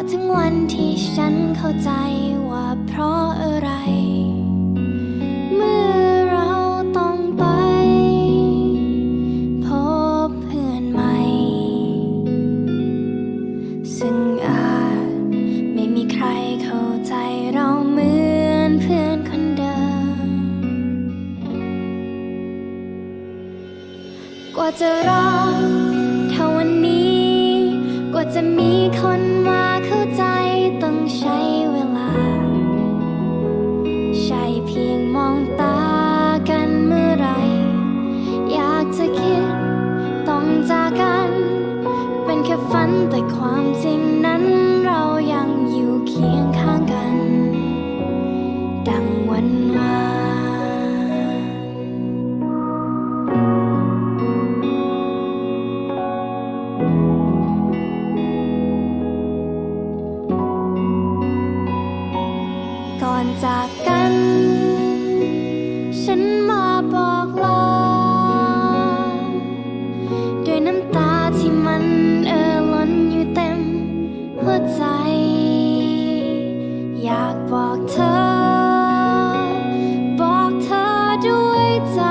ว่าถึงวันที่ฉันเข้าใจว่าเพราะอะไร เมื่อเราต้องไป พบเพื่อนใหม่ ซึ่งอาจไม่มีใครเข้าใจเราเหมือนเพื่อนคนเดิม กว่าจะรักเท่าวันนี้ กว่าจะมีคน เข้าใจต้องใช้เวลา ใช่เพียงมองตากันเมื่อไร อยากจะคิดต้องจากกัน เป็นแค่ฝันแต่ความจริงนั้น จากกัน ฉันมาบอกลาด้วยน้ำตาที่มันเอ่อล้นอยู่เต็มหัวใจ อยากบอกเธอ บอกเธอด้วยใจ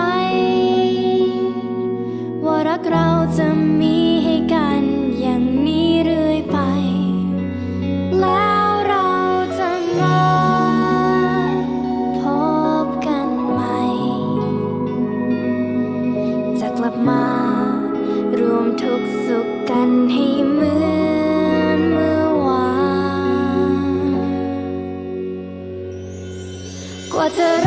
ว่ารักเราจะ ก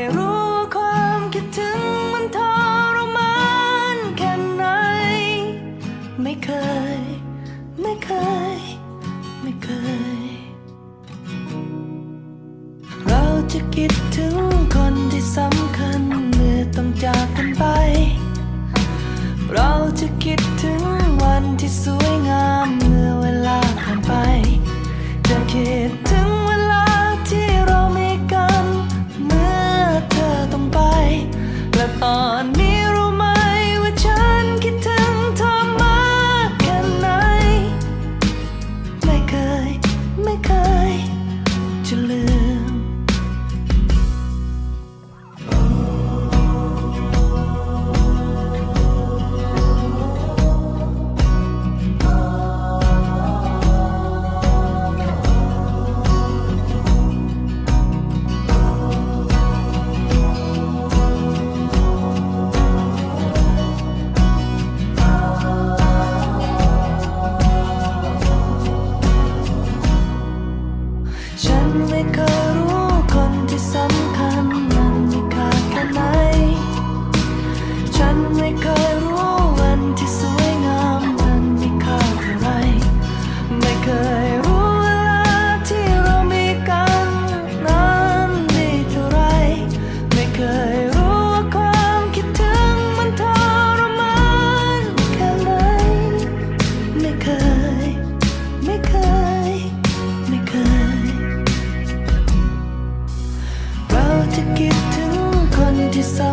จะคิดถึงคนที่สำคัญเมื่อต้องจากกันไป เราจะคิดถึงวันที่สวยงามเมื่อเวลาผ่านไป จะคิด de.